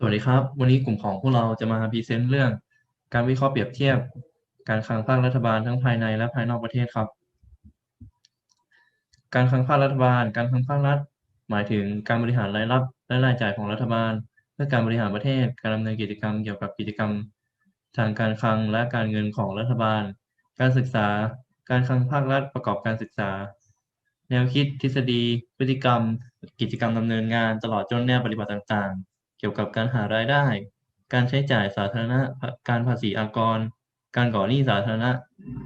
สวัสดีครับ วันนี้กลุ่มของพวกเราจะมาพรีเซนต์เรื่อง การวิเคราะห์เปรียบเทียบ การคลังภาครัฐบาลทั้งภายในและภายนอกประเทศครับ การคลังภาครัฐบาล การคลังภาครัฐ หมายถึงการบริหารรายรับและรายจ่ายของรัฐบาล เพื่อการบริหารประเทศ การดำเนินกิจกรรมเกี่ยวกับกิจกรรม ทางการคลังและการเงินของรัฐบาล การศึกษา การคลังภาครัฐประกอบการศึกษา แนวคิดทฤษฎี พฤติกรรม กิจกรรมดำเนินงานตลอดจนแนวปฏิบัติต่างๆ เกี่ยวกับการหารายได้ การใช้จ่ายสาธารณะ การภาษีอากร การก่อหนี้สาธารณะ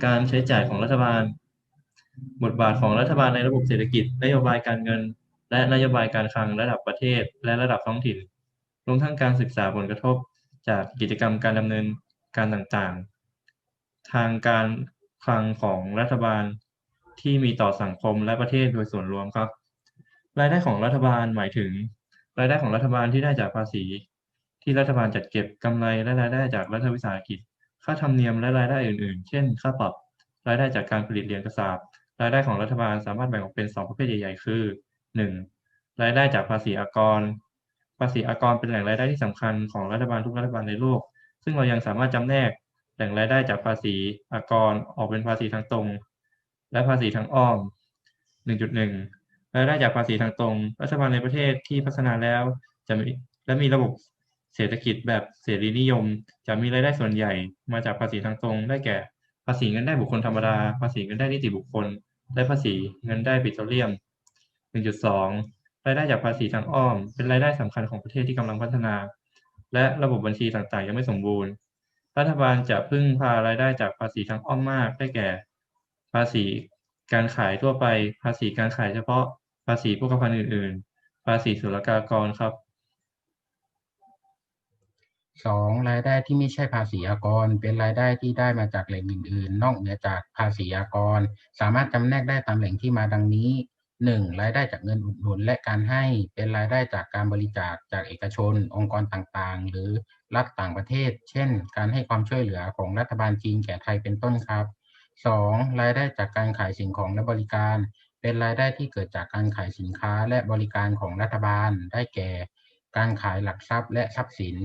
การใช้จ่ายของรัฐบาล บทบาทของรัฐบาลในระบบเศรษฐกิจ นโยบายการเงิน และนโยบายการคลังระดับประเทศ และระดับท้องถิ่น รวมทั้งการศึกษาผลกระทบ จากกิจกรรมการดำเนินการต่างๆ ทางการคลังของรัฐบาลที่มีต่อสังคมและประเทศโดยส่วนรวมครับ รายได้ของรัฐบาลหมายถึง รายได้ของรัฐบาลที่ได้จากภาษี ที่รัฐบาลจัดเก็บกำไรและรายได้จากรัฐวิสาหกิจ ค่าธรรมเนียมและรายได้อื่นๆ เช่น ค่าปรับ รายได้จากการผลิตเหรียญกระสาบรายได้ของรัฐบาลสามารถแบ่งออกเป็นสองประเภทใหญ่ๆ คือ 1. รายได้จากภาษีอากร ภาษีอากรเป็นแหล่งรายได้ที่สำคัญของรัฐบาลทุกรัฐบาลในโลก ซึ่งเรายังสามารถจำแนกแหล่งรายได้จากภาษีอากรออกเป็นภาษีทางตรง และภาษีทางอ้อม 1.1 รายได้จากภาษีทางตรง รัฐบาลในประเทศที่พัฒนาแล้ว จะมีและมีระบบเศรษฐกิจแบบเสรีนิยม จะมีรายได้ส่วนใหญ่ มาจากภาษีทางตรง ได้แก่ ภาษีเงินได้บุคคลธรรมดา ภาษีเงินได้นิติบุคคล และภาษีเงินได้ปิโตรเลียม 1.2 รายได้จากภาษีทางอ้อม เป็นรายได้สำคัญของประเทศที่กำลังพัฒนา และระบบบัญชีต่างๆ ยังไม่สมบูรณ์ รัฐบาลจะพึ่งพารายได้จากภาษีทางอ้อมมาก ได้แก่ ภาษีการขายทั่วไป ภาษีการขายเฉพาะ ภาษีโภคภัณฑ์อื่น ๆ ภาษีศุลกากรครับ สองรายได้ที่ไม่ใช่ภาษีอากร เป็นรายได้ที่ได้มาจากแหล่งอื่น ๆ นอกเหนือจากภาษีอากร สามารถจำแนกได้ตามแหล่งที่มาดังนี้หนึ่งรายได้จากเงินอุดหนุนและการให้เป็นรายได้จากการบริจาคจากเอกชน องค์กรต่างๆ หรือรัฐต่างประเทศ เช่น การให้ความช่วยเหลือของรัฐบาลจีนแก่ไทยเป็นต้นครับสองรายได้จากการขายสิ่งของและบริการ เป็นรายได้ที่เกิดจากการขายสินค้าและบริการของรัฐบาล ได้แก่ การขายหลักทรัพย์และทรัพย์สิน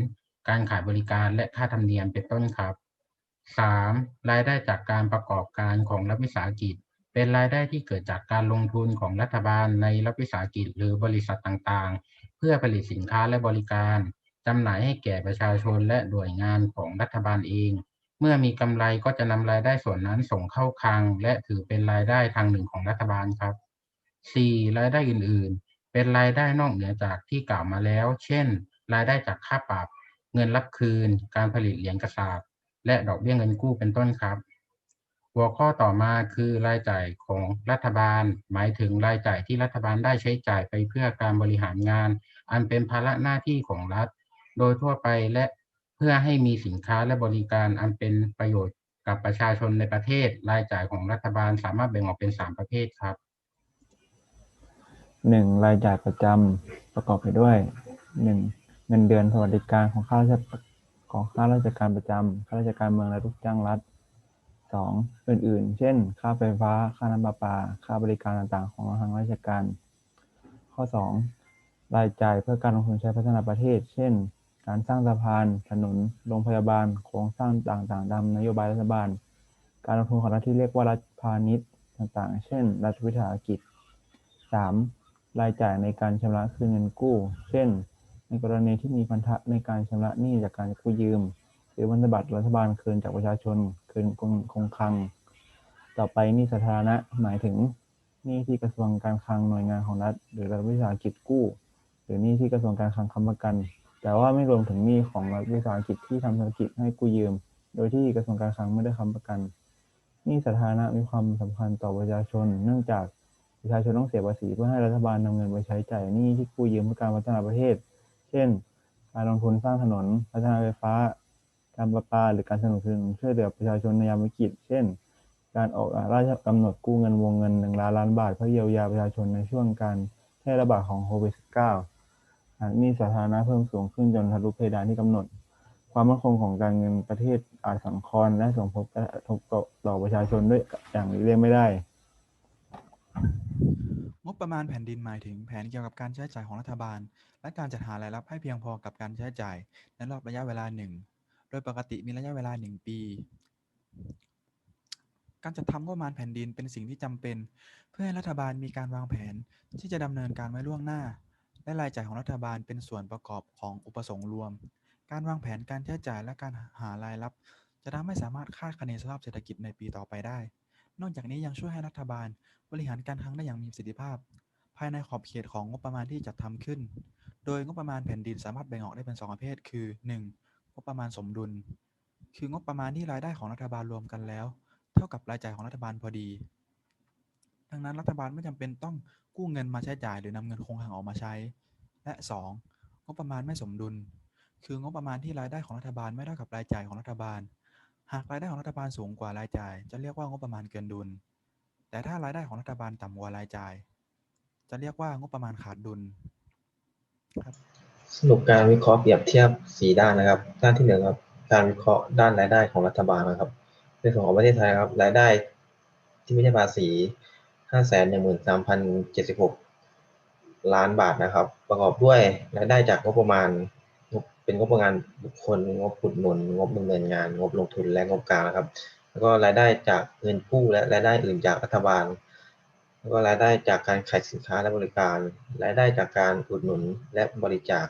การขายบริการและค่าธรรมเนียมเป็นต้นครับ 3. รายได้จากการประกอบการของรัฐวิสาหกิจ เป็นรายได้ที่เกิดจากการลงทุนของรัฐบาลในรัฐวิสาหกิจ หรือบริษัทต่างๆ เพื่อผลิตสินค้าและบริการจำหน่ายให้แก่ประชาชนและหน่วยงานของรัฐบาลเอง เมื่อมีกำไรก็จะนำรายได้ส่วนนั้นส่งเข้าคลัง และถือเป็นรายได้ทางหนึ่งของรัฐบาลครับ 4. รายได้อื่นๆ เป็นรายได้นอกเหนือจากที่กล่าวมาแล้ว เช่น รายได้จากค่าปรับเงินรับคืน การผลิตเหรียญกระสาบและดอกเบี้ยเงินกู้เป็นต้นครับ หัวข้อต่อมาคือรายจ่ายของรัฐบาล หมายถึงรายจ่ายที่รัฐบาลได้ใช้จ่ายไปเพื่อการบริหารงาน อันเป็นภาระหน้าที่ของรัฐ โดยทั่วไปและ เพื่อให้มีสินค้าและบริการอันเป็นประโยชน์กับประชาชนในประเทศ รายจ่ายของรัฐบาลสามารถแบ่งออกเป็น 3 ประเภทครับหนึ่งรายจ่ายประจำประกอบไปด้วยหนึ่งเงินเดือนสวัสดิการของข้าราชการของข้าราชการประจำข้าราชการเมืองและลูกจ้างรัฐสองอื่นๆ เช่น ค่าไฟฟ้า ค่าน้ำประปา ค่าบริการต่างๆ ของทางราชการ ข้อสองรายจ่ายเพื่อการลงทุนใช้พัฒนาประเทศ เช่น การสร้างสะพาน ถนน โรงพยาบาล โครงสร้างต่างๆตามนโยบายรัฐบาล การลงทุนของรัฐที่เรียกว่ารัฐพาณิชย์ต่างๆ เช่น รัฐวิสาหกิจสามรายจ่ายในการชำระคืนเงินกู้ เช่น ในกรณีที่มีพันธะในการชำระหนี้จากการกู้ยืม หรือพันธบัตรรัฐบาลคืนจากประชาชน คืนคงคงคลัง ต่อไปหนี้สาธารณะหมายถึงหนี้ที่กระทรวงการคลังหน่วยงานของรัฐ หรือรัฐวิสาหกิจกู้ หรือหนี้ที่กระทรวงการคลังค้ำประกัน แต่ว่าไม่รวมถึงหนี้ของรัฐวิสาหกิจที่ทำธุรกิจให้กู้ยืม โดยที่กระทรวงการคลังไม่ได้ค้ำประกันหนี้สาธารณะมีความสำคัญต่อประชาชน เนื่องจากประชาชนต้องเสียภาษีเพื่อให้รัฐบาลนำเงินไปใช้จ่ายหนี้ที่กู้ยืมเพื่อการพัฒนาประเทศ เช่น การลงทุนสร้างถนน พัฒนาไฟฟ้า การประปาหรือการสนับสนุนช่วยเหลือประชาชนในยามวิกฤต เช่น การออกราชกำหนดกู้เงินวงเงินหนึ่งล้านล้านบาทเพื่อเยียวยาประชาชนในช่วงการแพร่ระบาดของโควิด -19 หากหนี้สาธารณะเพิ่มสูงขึ้นจนทะลุเพดานที่กำหนด ความมั่นคงของการเงินประเทศอาจสั่นคลอนและส่งผลกระทบต่อประชาชนด้วยอย่างหลีกเลี่ยงไม่ได้ งบประมาณแผ่นดินหมายถึงแผนเกี่ยวกับการใช้จ่ายของรัฐบาล และการจัดหารายรับให้เพียงพอกับการใช้จ่ายในรอบระยะเวลาหนึ่งโดยปกติมีระยะเวลาหนึ่งปี การจัดทำงบประมาณแผ่นดินเป็นสิ่งที่จำเป็น เพื่อให้รัฐบาลมีการวางแผนที่จะดำเนินการไว้ล่วงหน้า และรายจ่ายของรัฐบาลเป็นส่วนประกอบของอุปสงค์รวม การวางแผนการใช้จ่ายและการหารายรับ จะทำให้สามารถคาดคะเนสภาพเศรษฐกิจในปีต่อไปได้ นอกจากนี้ยังช่วยให้รัฐบาลบริหารการคลังได้อย่างมีประสิทธิภาพ ภายในขอบเขตของงบประมาณที่จัดทำขึ้น โดยงบประมาณแผ่นดินสามารถแบ่งออกได้เป็นสองประเภท คือ 1. งบประมาณสมดุล คืองบประมาณที่รายได้ของรัฐบาลรวมกันแล้ว เท่ากับรายจ่ายของรัฐบาลพอดี ดังนั้นรัฐบาลไม่จำเป็นต้องกู้เงินมาใช้จ่ายหรือนำเงินคงคลังออกมาใช้ และ 2. งบประมาณไม่สมดุล คืองบประมาณที่รายได้ของรัฐบาลไม่เท่ากับรายจ่ายของรัฐบาล หากรายได้ของรัฐบาลสูงกว่ารายจ่าย จะเรียกว่างบประมาณเกินดุล แต่ถ้ารายได้ของรัฐบาลต่ำกว่ารายจ่าย จะเรียกว่างบประมาณขาดดุลครับสรุปการวิเคราะห์เปรียบเทียบสี่ด้านนะครับ ด้านที่หนึ่งครับการวิเคราะห์ด้านรายได้ของรัฐบาลนะครับในส่วนของประเทศไทยครับ รายได้ที่ไม่ใช่ภาษี ห้าแสนหนึ่งหมื่นสามพันเจ็ดสิบหกล้านบาทนะครับ ประกอบด้วยรายได้จากงบประมาณเป็นงบประมาณบุคคลงบอุดหนุนงบดำเนินงาน งบลงทุนและงบกลางนะครับ แล้วก็รายได้จากเงินกู้และรายได้อื่นจากรัฐบาล แล้วก็รายได้จากการขายสินค้าและบริการ รายได้จากการอุดหนุนและบริจาค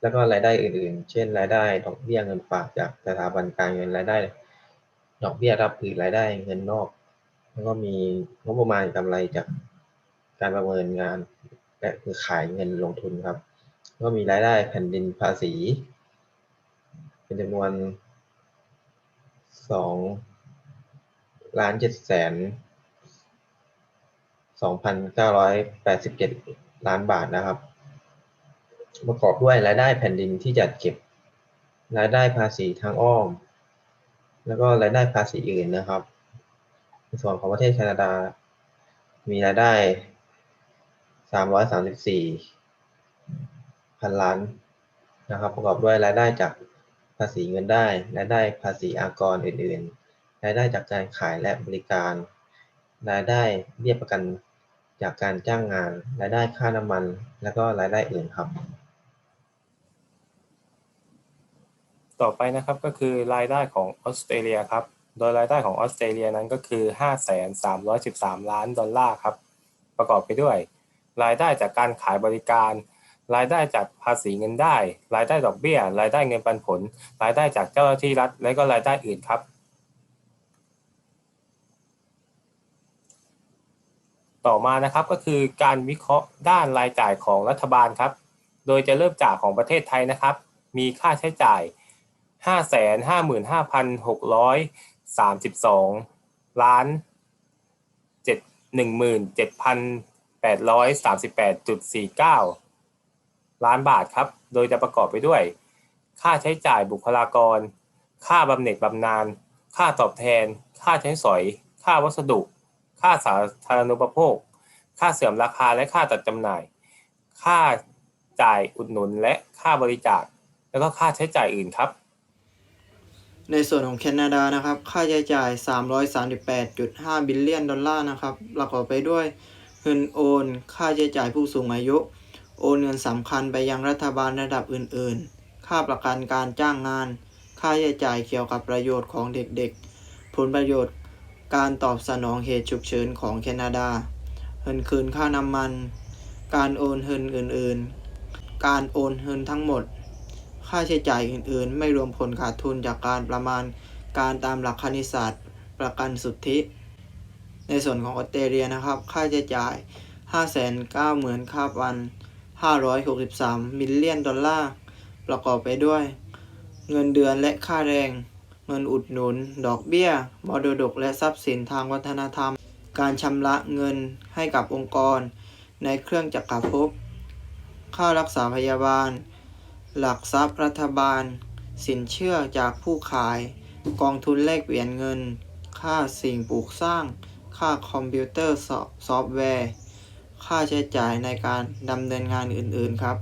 แล้วก็รายได้อื่น ๆ เช่น รายได้ดอกเบี้ยเงินฝากจากสถาบันการเงินรายได้ ดอกเบี้ยรับอื่นรายได้เงินนอก แล้วก็มีงบประมาณกำไรจากการประเมินงาน และคือขายเงินลงทุนครับ ก็มีรายได้แผ่นดินภาษี เป็นจำนวนสองล้านเจ็ดแสนสองพันเก้าร้อยแปดสิบเจ็ดล้านบาทนะครับ ประกอบด้วยรายได้แผ่นดินที่จัดเก็บ รายได้ภาษีทางอ้อม แล้วก็รายได้ภาษีอื่นนะครับ ในส่วนของประเทศแคนาดา มีรายได้สามร้อยสามสิบสี่พันล้านนะครับประกอบด้วยรายได้จากภาษีเงินได้ รายได้ภาษีอากรอื่น ๆ รายได้จากการขายและบริการ รายได้เบี้ยประกันจากการจ้างงาน รายได้ค่าน้ำมัน แล้วก็รายได้อื่นครับ ต่อไปนะครับก็คือรายได้ของออสเตรเลียครับ โดยรายได้ของออสเตรเลียนั้นก็คือ 5,313 ล้านดอลลาร์ครับ ประกอบไปด้วย รายได้จากการขายบริการ รายได้จากภาษีเงินได้ รายได้ดอกเบี้ย รายได้เงินปันผล รายได้จากเจ้าหน้าที่รัฐ และก็รายได้อื่นครับ ต่อมานะครับก็คือการวิเคราะห์ด้านรายจ่ายของรัฐบาลครับ โดยจะเริ่มจากของประเทศไทยนะครับ มีค่าใช้จ่าย 5 5 5 6 สามสิบสองล้านเจ็ดหนึ่งหมื่นเจ็ดพันแปดร้อยสามสิบแปดจุดสี่เก้าล้านบาทครับ โดยจะประกอบไปด้วย ค่าใช้จ่ายบุคลากร ค่าบำเหน็จบำนาญ ค่าตอบแทน ค่าใช้สอย ค่าวัสดุ ค่าสาธารณูปโภค ค่าเสื่อมราคาและค่าจัดจำหน่าย ค่าจ่ายอุดหนุนและค่าบริจาค แล้วก็ค่าใช้จ่ายอื่นครับ ในส่วนของแคนาดานะครับ ค่าใช้จ่าย 338.5 บิลเลียนดอลลาร์นะครับ ประกอบไปด้วย เงินโอน ค่าใช้จ่ายผู้สูงอายุ โอนเงินสำคัญไปยังรัฐบาลระดับอื่น ๆ ค่าประกันการจ้างงาน ค่าใช้จ่ายเกี่ยวกับประโยชน์ของเด็กๆ ผลประโยชน์ การตอบสนองเหตุฉุกเฉินของแคนาดา เงินคืนค่าน้ำมัน การโอนเงินอื่น ๆ การโอนเงินทั้งหมด ค่าใช้จ่ายอื่นๆ ไม่รวมผลขาดทุนจากการประมาณการตามหลักคณิตศาสตร์ ประกันสุทธิ ในส่วนของออสเตรเลียนะครับ ค่าใช้จ่าย 590,000ค่าวัน 563 มิลเลียนดอลลาร์ ประกอบไปด้วย เงินเดือนและค่าแรง เงินอุดหนุน ดอกเบี้ย มรดกและทรัพย์สินทางวัฒนธรรม การชำระเงินให้กับองค์กร ในเครื่องจักรภพค่ารักษาพยาบาล หลักทรัพย์รัฐบาล สินเชื่อจากผู้ขาย กองทุนแลกเปลี่ยนเงิน ค่าสิ่งปลูกสร้าง ค่าคอมพิวเตอร์ซอซอฟต์แวร์ ค่าใช้จ่ายในการดำเนินงานอื่น ๆ ครับ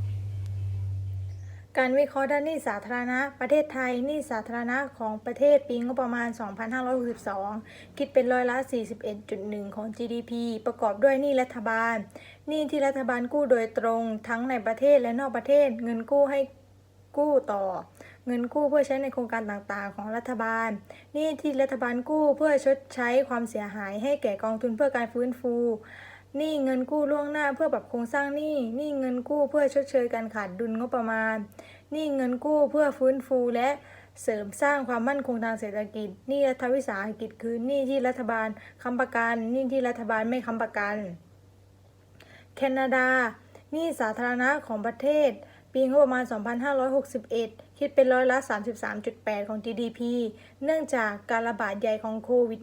การวิเคราะห์ด้านหนี้สาธารณะ ประเทศไทยหนี้สาธารณะของประเทศปีงบประมาณ 2562 คิดเป็นร้อยละ 41.1 ของ GDP ประกอบด้วยหนี้รัฐบาล หนี้ที่รัฐบาลกู้โดยตรง ทั้งในประเทศและนอกประเทศ เงินกู้ให้กู้ต่อ เงินกู้เพื่อใช้ในโครงการต่างๆ ของรัฐบาล หนี้ที่รัฐบาลกู้เพื่อชดใช้ความเสียหายให้แก่กองทุนเพื่อการฟื้นฟู หนี้เงินกู้ล่วงหน้าเพื่อปรับโครงสร้างหนี้หนี้เงินกู้เพื่อชดเชยการขาดดุลงบประมาณหนี้เงินกู้เพื่อฟื้นฟูและเสริมสร้างความมั่นคงทางเศรษฐกิจหนี้รัฐวิสาหกิจคือหนี้ที่รัฐบาลค้ำประกันหนี้ที่รัฐบาลไม่ค้ำประกัน แคนาดาหนี้สาธารณะของประเทศ ปีงบประมาณ 2561 คิดเป็นร้อยละ 33.8 ของ GDP เนื่องจากการระบาดใหญ่ของโควิด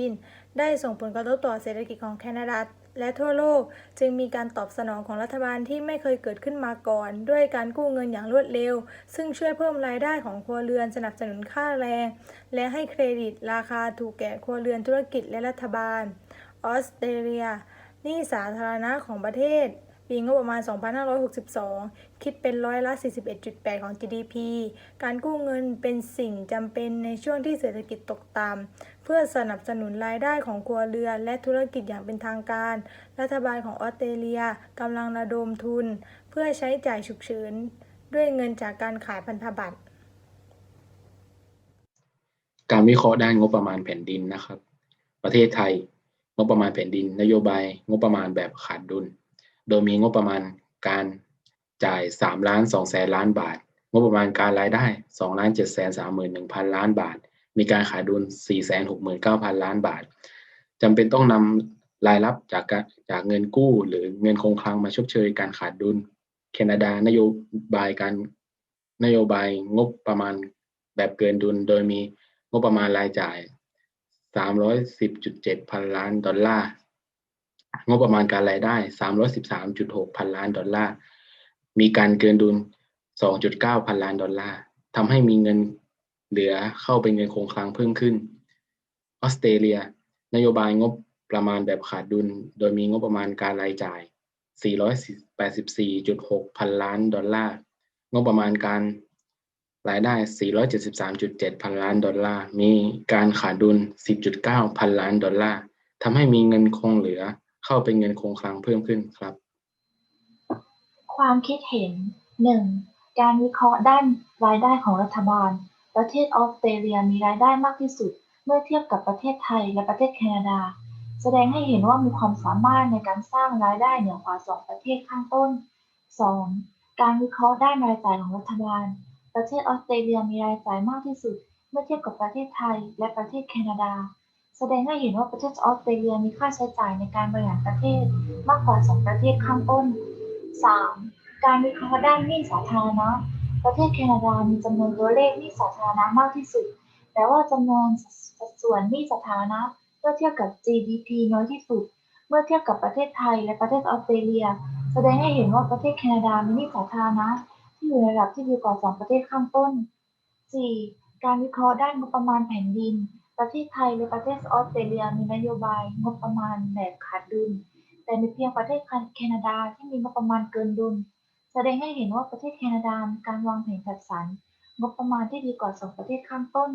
-19 ได้ส่งผลกระทบต่อเศรษฐกิจของแคนาดา และทั่วโลกจึงมีการตอบสนองของรัฐบาลที่ไม่เคยเกิดขึ้นมาก่อน ด้วยการกู้เงินอย่างรวดเร็ว ซึ่งช่วยเพิ่มรายได้ของครัวเรือนสนับสนุนค่าแรง และให้เครดิตราคาถูกแก่ครัวเรือนธุรกิจและรัฐบาล ออสเตรเลียหนี้สาธารณะของประเทศ ปีงบประมาณ 2562 คิดเป็นร้อยละ 41.8 ของ GDP การกู้เงินเป็นสิ่งจำเป็นในช่วงที่เศรษฐกิจตกต่ำ เพื่อสนับสนุนรายได้ของครัวเรือนและธุรกิจอย่างเป็นทางการ รัฐบาลของออสเตรเลียกำลังระดมทุน เพื่อใช้จ่ายฉุกเฉินด้วยเงินจากการขายพันธบัตร การวิเคราะห์ด้านงบประมาณแผ่นดินนะครับ ประเทศไทย งบประมาณแผ่นดิน นโยบายงบประมาณแบบขาดดุล โดยมีงบประมาณการจ่าย3ล้าน2แสนล้านบาท งบประมาณการรายได้2ล้าน7แสน31,000 ล้านบาท มีการขาดดุล 469,000 ล้านบาทจำเป็นต้องนำรายรับจากจากเงินกู้ หรือเงินคงคลังมาชดเชยการขาดดุล แคนาดานโยบายการนโยบายงบประมาณแบบเกินดุล โดยมีงบประมาณรายจ่าย 310.7 พันล้านดอลลาร์ งบประมาณการรายได้ 313.6 พันล้านดอลลาร์ มีการเกินดุล 2.9 พันล้านดอลลาร์ทำให้มีเงิน เหลือเข้าเป็นเงินคงคลังเพิ่มขึ้น ออสเตรเลีย นโยบายงบประมาณแบบขาดดุล โดยมีงบประมาณการรายจ่าย 484.6 พันล้านดอลลาร์ งบประมาณการรายได้ 473.7 พันล้านดอลลาร์ มีการขาดดุล 10.9 พันล้านดอลลาร์ทำให้มีเงินคงเหลือเข้าเป็นเงินคงคลังเพิ่มขึ้นครับ ความคิดเห็น 1. การวิเคราะห์ด้านรายได้ของรัฐบาล ประเทศออสเตรเลียมีรายได้มากที่สุด เมื่อเทียบกับประเทศไทยและประเทศแคนาดา แสดงให้เห็นว่ามีความสามารถในการสร้างรายได้เหนือกว่าสองประเทศข้างต้น 2. การวิเคราะห์ด้านรายจ่ายของรัฐบาล ประเทศออสเตรเลียมีรายจ่ายมากที่สุด เมื่อเทียบกับประเทศไทยและประเทศแคนาดา แสดงให้เห็นว่าประเทศออสเตรเลียมีค่าใช้จ่ายในการบริหารประเทศมากกว่าสองประเทศข้างต้น 3. การวิเคราะห์ด้านหนี้สาธารณะ ประเทศแคนาดามีจำนวนตัวเลขหนี้สาธารณะมากที่สุด แต่ว่าจำนวนสัดส่วนหนี้สาธารณะเมื่อเทียบกับ GDP น้อยที่สุด เมื่อเทียบกับประเทศไทยและประเทศออสเตรเลีย แสดงให้เห็นว่าประเทศแคนาดามีหนี้สาธารณะที่อยู่ในระดับที่ดีกว่าสองประเทศข้างต้น 4. การวิเคราะห์ด้านงบประมาณแผ่นดิน ประเทศไทยและประเทศออสเตรเลียมีนโยบายงบประมาณแบบขาดดุล แต่มีเพียงประเทศแคนาดาที่มีงบประมาณเกินดุล แสดงให้เห็นว่าประเทศแคนาดาการวางแผนจัดสรรงบประมาณที่ดีกว่าสองประเทศข้างต้น